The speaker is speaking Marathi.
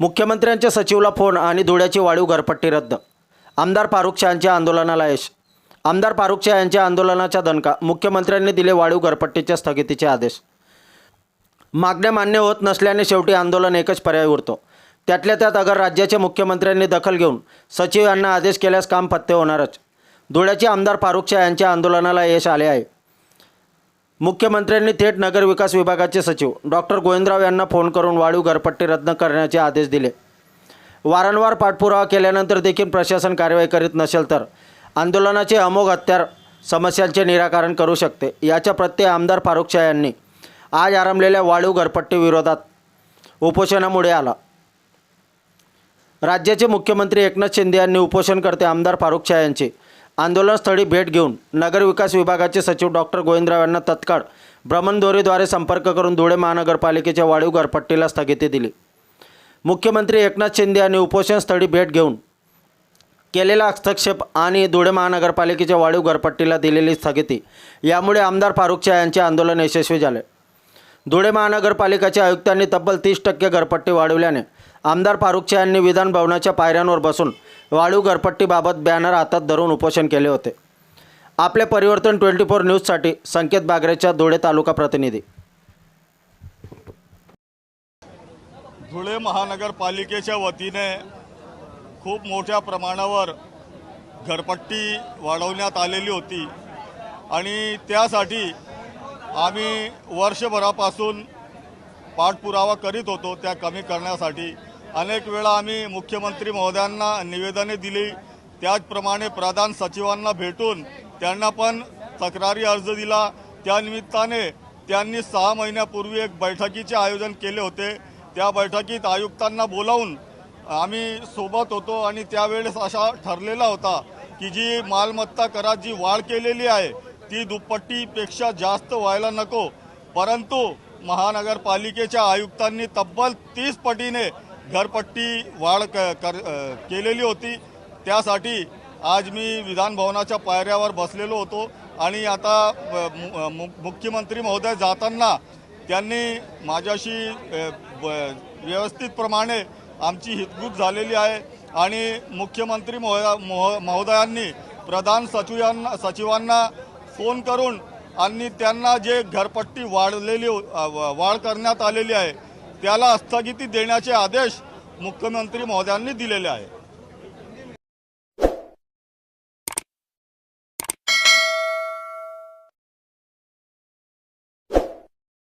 मुख्यमंत्र्यांच्या सचिवला फोन आणि धुळ्याची वाढीव घरपट्टी रद्द. आमदार फारुख शहांच्या आंदोलनाला यश. आमदार फारुख शहा यांच्या आंदोलनाचा दणका मुख्यमंत्र्यांनी दिले वाढीव घरपट्टीच्या स्थगितीचे आदेश. मागण्या मान्य होत नसल्याने शेवटी आंदोलन एकच पर्याय उरतो. त्यातल्या त्यात अगर राज्याच्या मुख्यमंत्र्यांनी दखल घेऊन सचिव यांना आदेश केल्यास काम पत्ते होणारच. धुळ्याचे आमदार फारुख शहा यांच्या आंदोलनाला यश आले आहे. मुख्यमंत्र्यांनी थेट नगर विकास विभागाचे सचिव डॉक्टर गोविंदराव यांना फोन करून वाढीव घरपट्टी रद्द करण्याचे आदेश दिले. वारंवार पाठपुरावा केल्यानंतर देखील प्रशासन कारवाई करीत नसेल तर आंदोलनाचे अमोघ हत्यार समस्यांचे निराकरण करू शकते याच्या प्रत्यय आमदार फारुख शाह यांनी आज आरंभलेल्या वाढीव घरपट्टी विरोधात उपोषणामुळे आला. राज्याचे मुख्यमंत्री एकनाथ शिंदे यांनी उपोषणकर्ते आमदार फारुख शाह यांची आंदोलनस्थळी भेट घेऊन नगरविकास विभागाचे सचिव डॉक्टर गोविंदराव यांना तत्काळ भ्रमणध्वरीद्वारे संपर्क करून धुळे महानगरपालिकेच्या वाढीव घरपट्टीला स्थगिती दिली. मुख्यमंत्री एकनाथ शिंदे यांनी उपोषणस्थळी भेट घेऊन केलेला हस्तक्षेप आणि धुळे महानगरपालिकेच्या वाढीव घरपट्टीला दिलेली स्थगिती यामुळे आमदार फारुख शाह यांचे आंदोलन यशस्वी झाले. धुळे महानगरपालिकेच्या आयुक्तांनी तब्बल तीस टक्के घरपट्टी वाढवल्याने आमदार फारुख शाह यांनी विधान भवनाच्या पायऱ्यांवर बसून वाढीव घरपट्टीबाबत बॅनर हातात धरून उपोषण केले होते. आपले परिवर्तन ट्वेंटी फोर न्यूजसाठी संकेत बागरेच्या धुळे तालुका प्रतिनिधी. धुळे महानगरपालिकेच्या वतीने खूप मोठ्या प्रमाणावर घरपट्टी वाढवण्यात आलेली होती आणि त्यासाठी आम्ही वर्षभरापासून पाठपुरावा करीत होतो त्या कमी करण्यासाठी. अनेक वेळा आम्ही मुख्यमंत्री महोदयांना निवेदने दिली. त्याचप्रमाणे प्रधान सचिवांना भेटून त्यांना पण तक्रारी अर्ज दिला. त्यानिमित्ताने त्यांनी सहा महिन्यापूर्वी एक बैठकीचे आयोजन केले होते. त्या बैठकीत आयुक्तांना बोलावून आम्ही सोबत होतो आणि त्यावेळेस असा ठरलेला होता की जी मालमत्ता करात जी वाढ केलेली आहे ती दुप्पटीपेक्षा जास्त व्हायला नको. परंतु महानगरपालिकेच्या आयुक्तांनी तब्बल तीस पटीने घरपट्टी वाढ क कर केलेली होती. त्यासाठी आज मी विधानभवनाच्या पायऱ्यावर बसलेलो होतो आणि आता मु- मुख्यमंत्री महोदय जाताना त्यांनी माझ्याशी व्यवस्थितप्रमाणे आमची हितगुज झालेली आहे आणि मुख्यमंत्री मोह महो महोदयांनी प्रधान सचिवांना सचिवांना फोन करून आणि त्यांना जे घरपट्टी वाढलेली वाढ करण्यात आलेली आहे त्याला स्थगिती देण्याचे आदेश मुख्यमंत्री महोदयांनी दिलेले आहे.